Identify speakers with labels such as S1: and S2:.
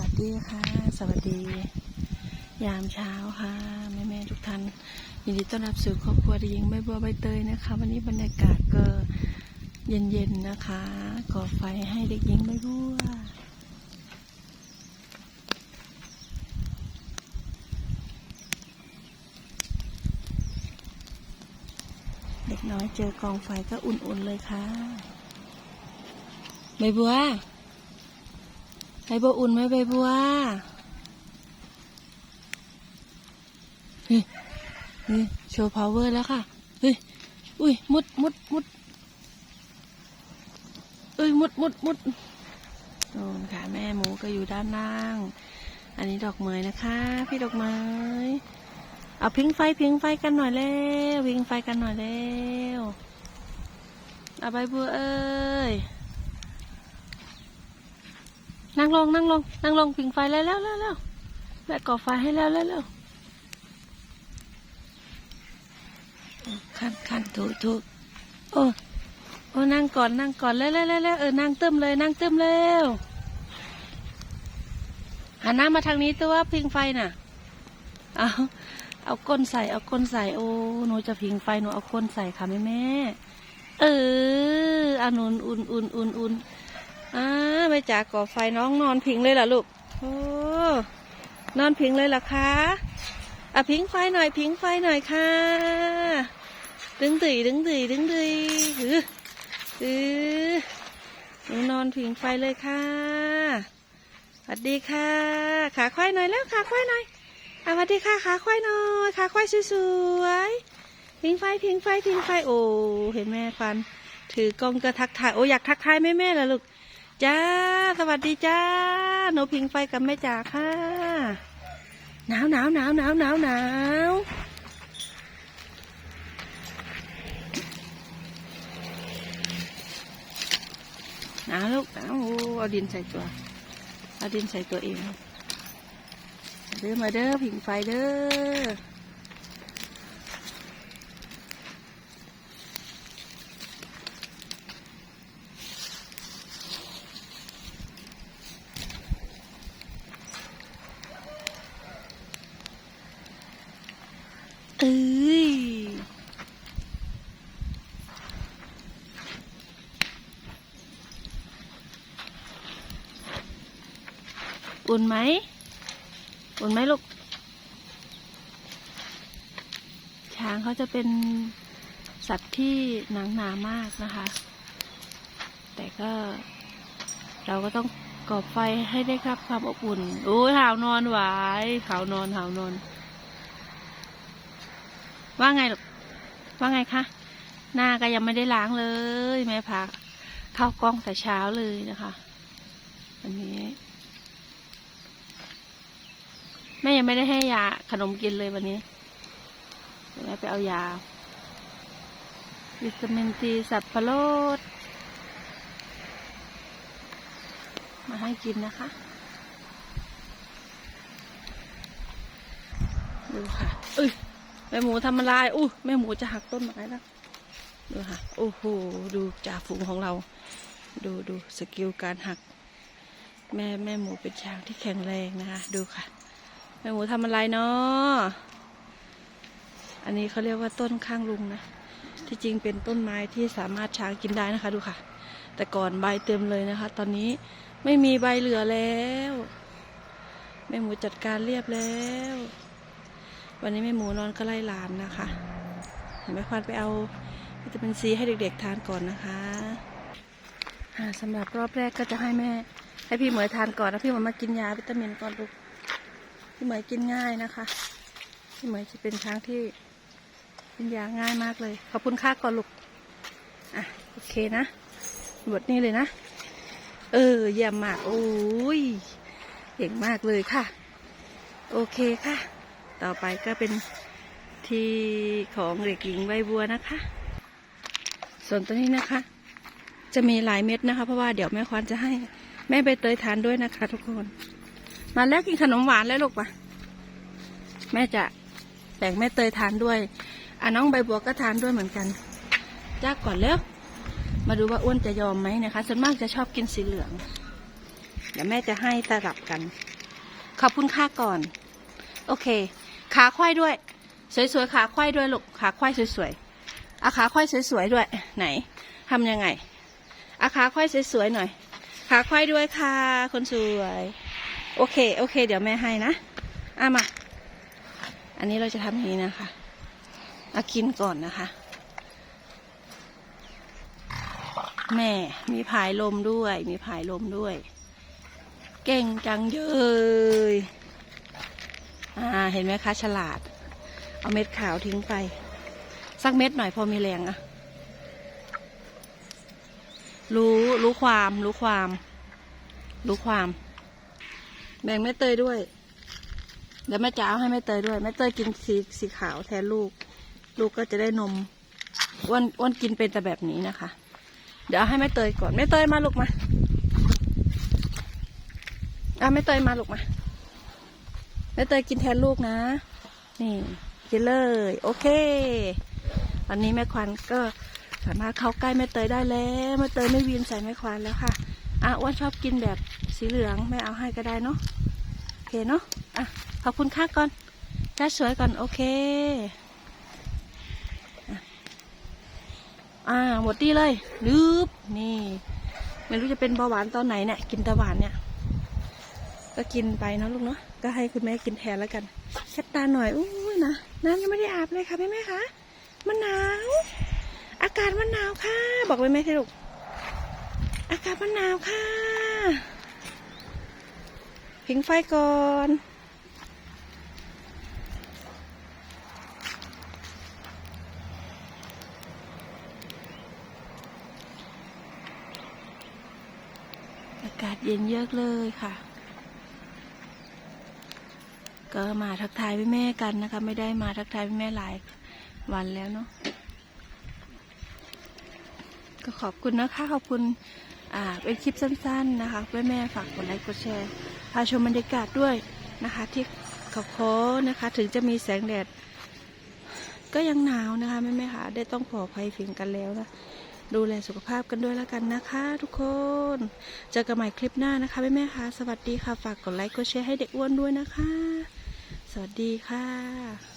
S1: วัสดีค่ะ สวัสดี ยามเช้าค่ะ แม่แม่ๆทุกท่านยินดีต้อนรับสู่ครอบครัวเด็กหญิงใบบัวใบเตยนะคะ วันนี้บรรยากาศก็เย็นๆนะคะก่อไฟให้เด็กหญิงใบบัวเด็กน้อยเจอกองไฟก็อุ่นๆเลยค่ะใบบัว ใบบัวอุ่นไหมใบบัวเฮ้ยเฮ้ยโชว์พาวเวอร์แล้วค่ะ เฮ้ย อุ้ย มุดมุดมุดเอ้ย มุดมุดมุดโน่นค่ะ แม่หมูก็อยู่ด้านล่าง อันนี้ดอกเหมยนะคะ พี่ดอกเหมยเอาพิงไฟพิงไฟกันหน่อยแล้วพิงไฟกันหน่อยแล้วเอาใบบัวเอ้ย นั่งลงนั่งลงนั่งลงผิงไฟแล้วแล้วแล้วแล้วแม่ก่อไฟให้แล้วแล้วแล้วขันขันถูกถูกโอ้โอ้นั่งก่อนนั่งก่อนแล้วแล้วแล้วเออนั่งเติมเลยนั่งเติมเร็วหันหน้ามาทางนี้ตัวพิงไฟน่ะเอาเอาก้นใส่เอาก้นใส่โอ้หนูจะพิงไฟหนูเอาก้นใส่ค่ะแม่แม่เออเอานุนอุ่นอุ่นอุ่นอุ่น อ่าไปจากก่อไฟน้องนอนพิงเลยล่ะลูกโอ้นอนพิงเลยล่ะคะอะพิงไฟหน่อยพิงไฟหน่อยค่ะ ดึงตีดึงตีดึงตีอืออือหนูนอนพิงไฟเลยค่ะสวัสดีค่ะ ขาควายหน่อยแล้วขาควายหน่อยอะสวัสดีค่ะขาควายหน่อยขาควายสวยๆพิงไฟพิงไฟพิงไฟโอ้เห็นแม่ควัน ถือกล้องก็ทักทายโอ้อยากทักทายแม่แม่ล่ะลูก จ้า สวัสดีจ้า หนูพิงไฟกับแม่จ๋าค่ะ หนาวหนาวหนาวหนาวหนาวหนาวหนาวลูกหนาวโอ้เอาดินใส่ตัว เอาดินใส่ตัวเอง เด้อมาเด้อพิงไฟเด้อ เอ้ยอุ่นไหมอุ่นไหมลูก ช้างเขาจะเป็นสัตว์ที่หนังหนามากนะคะ แต่ก็ เราก็ต้องก่อไฟให้ได้ครับความอบอุ่น โอ้ยหาวนอนหวายขาวนอนหาวนอน ว่าไงลูกว่าไงคะหน้าก็ยังไม่ได้ล้างเลยแม่พักเข้ากล้องแต่เช้าเลยนะคะวันนี้แม่ยังไม่ได้ให้ยาขนมกินเลยวันนี้แม่ไปเอายา วิตามินซีสับปะรดมาให้กินนะคะ ดูค่ะเอ้ย ม่หมูทำอะไรอู้แม่หมูจะหักต้นไม้แล้วดูค่ะโอ้โหดูจ่าฝูงของเรา ดูดูสกิลการหัก แม่แม่หมูเป็นช้างที่แข็งแรงนะคะ ดูค่ะ แม่หมูทำอะไรเนาะอันนี้เขาเรียกว่าต้นข้างลุงนะที่จริงเป็นต้นไม้ที่สามารถช้างกินได้นะคะดูค่ะ แต่ก่อนใบเต็มเลยนะคะ ตอนนี้ไม่มีใบเหลือแล้ว แม่หมูจัดการเรียบแล้ว วันนี้แม่หมูนอนก็ไล่ลานนะคะเห็นไหมควันไปเอาวิตามินซีให้เด็กๆทานก่อนนะคะอ่าสำหรับรอบแรกก็จะให้แม่ ให้พี่เหมยทานก่อนนะพี่เหมยมากินยาวิตามินก่อนลูกพี่เหมยกินง่ายนะคะ พี่เหมยจะเป็นช้างที่กินยาง่ายมากเลย ขอบคุณค่าก่อนลูกอะโอเคนะบทนี้เลยนะ เออเยี่ยมมากโอ้ยเก่งมากเลยค่ะ โอเคค่ะ ต่อไปก็เป็นที่ของเด็กหญิงใบบัวนะคะ ส่วนตัวนี้นะคะ จะมีหลายเม็ดนะคะ เพราะว่าเดี๋ยวแม่ควานจะให้แม่ใบเตยทานด้วยนะคะ ทุกคน มาแล้วกินขนมหวานแล้วลูกปะแม่จะแบ่งแม่เตยทานด้วยอะน้องใบบัวก็ทานด้วยเหมือนกันจ้าก่อนแล้วมาดูว่าอ้วนจะยอมไหมนะคะส่วนมากจะชอบกินสีเหลือง เดี๋ยวแม่จะให้สลับกัน ขอบคุณค่าก่อน โอเค ขาควายด้วย สวยๆขาควายด้วยลูกขาควายสวยๆอาขาควายสวยๆด้วยไหนทำยังไงอาขาควายสวยๆหน่อย ขาควายด้วยค่ะคนสวย โอเคโอเค เดี๋ยวแม่ให้นะอะมา อันนี้เราจะทำอย่างนี้นะคะอากินก่อนนะคะ แม่มีผายลมด้วย มีผายลมด้วย เก่งจังเยย อ่า เห็นไหมคะ ฉลาด เอาเม็ดขาวทิ้งไป สักเม็ดหน่อยพอมีแรงอะรู้รู้ความรู้ความ รู้ความ แบ่งแม่เตยด้วย เดี๋ยวแม่จะเอาให้แม่เตยด้วยแม่เตยกินสีสีขาวแทนลูก ลูกก็จะได้นมอ้วนอ้วนกินเป็นแต่แบบนี้นะคะ เดี๋ยวให้แม่เตยก่อนแม่เตยมาลูกมาเอาแม่เตยมาลูกมา แม่เตยกินแทนลูกนะ นี่กินเลย โอเค วันนี้แม่ควันก็สามารถเข้าใกล้แม่เตยได้แล้วแม่เตยไม่วีนใส่แม่ควันแล้วค่ะอะอ้วนชอบกินแบบสีเหลืองไม่เอาให้ก็ได้เนาะโอเคเนาะอะขอบคุณค่าก่อนจ้าสวยก่อนโอเคอ่าหมดที่เลยลืบนี่ ไม่รู้จะเป็นเบาหวานตอนไหนเนี่ย กินตะหวานเนี่ย ก็กินไปเนาะลูกเนาะก็ให้คุณแม่กินแทนแล้วกันเช็ดตาหน่อยอุ้ยนะน้ำยังไม่ได้อาบเลยค่ะแม่แม่คะมันหนาว อากาศมันหนาวค่ะ บอกเลยแม่ที่ลูกอากาศมันหนาวค่ะพิงไฟก่อนอากาศเย็นเยือกเลยค่ะ ก็มาทักทายแม่แม่กันนะคะ ไม่ได้มาทักทายแม่แม่หลายวันแล้วเนาะก็ขอบคุณนะคะขอบคุณอ่าเป็นคลิปสั้น ๆนะคะแม่แม่ฝากกดไลค์กดแชร์พาชมบรรยากาศด้วยนะคะ ที่เขาโค้นะคะ ถึงจะมีแสงแดด ก็ยังหนาวนะคะแม่แม่ค่ะได้ต้องขอภัยฝิงกันแล้วนะดูแลสุขภาพกันด้วยแล้วกันนะคะ ทุกคน เจอกันใหม่คลิปหน้านะคะแม่แม่ค่ะสวัสดีค่ะฝากกดไลค์กดแชร์ให้เด็กอ้วนด้วยนะคะ วัสดีค่ะ